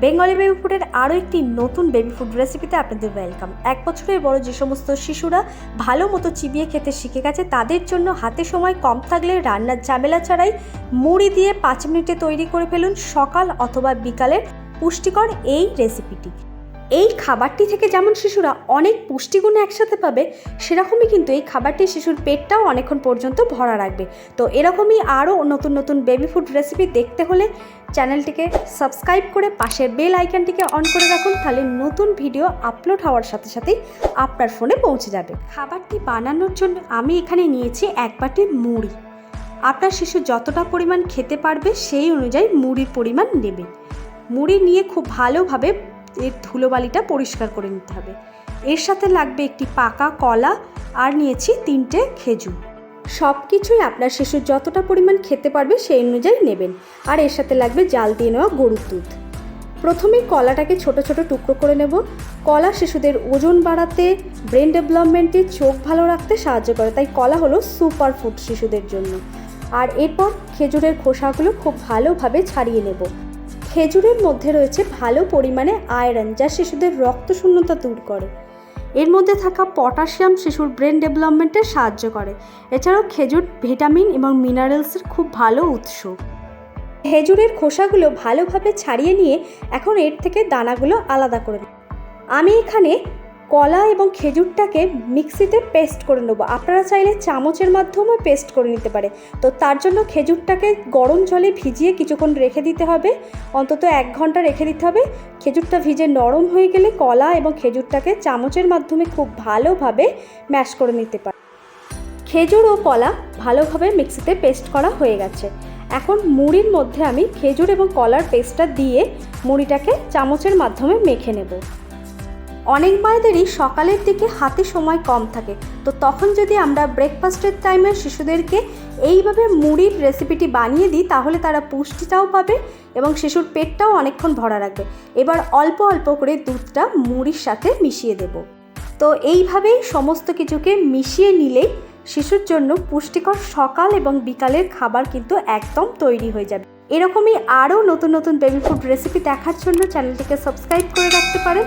Bengali baby ফুডের আরও একটি নতুন বেবি ফুড রেসিপিতে আপনাদের ওয়েলকাম এক বছরের বড় যে সমস্ত শিশুরা ভালো মতো চিবিয়ে খেতে শিখে গেছে, তাদের জন্য হাতে সময় কম থাকলে রান্নার ঝামেলা ছাড়াই মুড়ি দিয়ে পাঁচ মিনিটে তৈরি করে ফেলুন সকাল অথবা বিকালের পুষ্টিকর এই রেসিপিটি এই খাবারটি থেকে যেমন শিশুরা অনেক পুষ্টিগুণ একসাথে পাবে, সেরকমই কিন্তু এই খাবারটি শিশুর পেটটাও অনেকক্ষণ পর্যন্ত ভরা রাখবে। তো এরকমই আরও নতুন নতুন বেবি ফুড রেসিপি দেখতে হলে চ্যানেলটিকে সাবস্ক্রাইব করে পাশের বেল আইকনটিকে অন করে রাখুন, তাহলে নতুন ভিডিও আপলোড হওয়ার সাথে সাথেই আপনার ফোনে পৌঁছে যাবে। খাবারটি বানানোর জন্য আমি এখানে নিয়েছি এক বাটি মুড়ি। আপনার শিশু যতটা পরিমাণ খেতে পারবে সেই অনুযায়ী মুড়ির পরিমাণ নেবে। মুড়ি নিয়ে খুব ভালোভাবে এর ধুলোবালিটা পরিষ্কার করে নিতে হবে। এর সাথে লাগবে একটি পাকা কলা আর নিয়েছি তিনটে খেজুর। সব কিছুই আপনার শিশু যতটা পরিমাণ খেতে পারবে সেই অনুযায়ী নেবেন। আর এর সাথে লাগবে জাল দিয়ে নেওয়া গরুর দুধ। প্রথমেই কলাটাকে ছোট ছোট টুকরো করে নেব। কলা শিশুদের ওজন বাড়াতে, ব্রেন ডেভেলপমেন্টে চোখ ভালো রাখতে সাহায্য করে। তাই কলা হলো সুপার ফুড শিশুদের জন্য। আর এরপর খেজুরের খোসাগুলো খুব ভালোভাবে ছাড়িয়ে নেব। খেজুরের মধ্যে রয়েছে ভালো পরিমাণে আয়রন, যা শিশুদের রক্ত শূন্যতা দূর করে। এর মধ্যে থাকা পটাশিয়াম শিশুর ব্রেন ডেভেলপমেন্টে সাহায্য করে। এছাড়াও খেজুর ভিটামিন এবং মিনারেলসের খুব ভালো উৎস। খেজুরের খোসাগুলো ভালোভাবে ছাড়িয়ে নিয়ে এখন এর থেকে দানাগুলো আলাদা করে আমি এখানে কলা এবং খেজুরটাকে মিক্সিতে পেস্ট করে নেব। আপনারা চাইলে চামচের মাধ্যমে পেস্ট করে নিতে পারে। তো তার জন্য খেজুরটাকে গরম জলে ভিজিয়ে কিছুক্ষণ রেখে দিতে হবে। অন্তত এক ঘণ্টা রেখে দিতে হবে। খেজুরটা ভিজে নরম হয়ে গেলে কলা এবং খেজুরটাকে চামচের মাধ্যমে খুব ভালোভাবে ম্যাশ করে নিতে পারে। খেজুর ও কলা ভালোভাবে মিক্সিতে পেস্ট করা হয়ে গেছে। এখন মুড়ির মধ্যে আমি খেজুর এবং কলার পেস্টটা দিয়ে মুড়িটাকে চামচের মাধ্যমে মেখে নেব। অনেক মায়েদেরই সকালের দিকে হাতে সময় কম থাকে। তো তখন যদি আমরা ব্রেকফাস্টের টাইমে শিশুদেরকে এইভাবে মুড়ির রেসিপিটি বানিয়ে দিই, তাহলে তারা পুষ্টিটাও পাবে এবং শিশুর পেটটাও অনেকক্ষণ ভরা রাখবে। এবার অল্প অল্প করে দুধটা মুড়ির সাথে মিশিয়ে দেব। তো এইভাবেই সমস্ত কিছুকে মিশিয়ে নিলেই শিশুর জন্য পুষ্টিকর সকাল এবং বিকালের খাবার কিন্তু একদম তৈরি হয়ে যাবে। এরকমই আরও নতুন নতুন বেবি ফুড রেসিপি দেখার জন্য চ্যানেলটিকে সাবস্ক্রাইব করে রাখতে পারেন।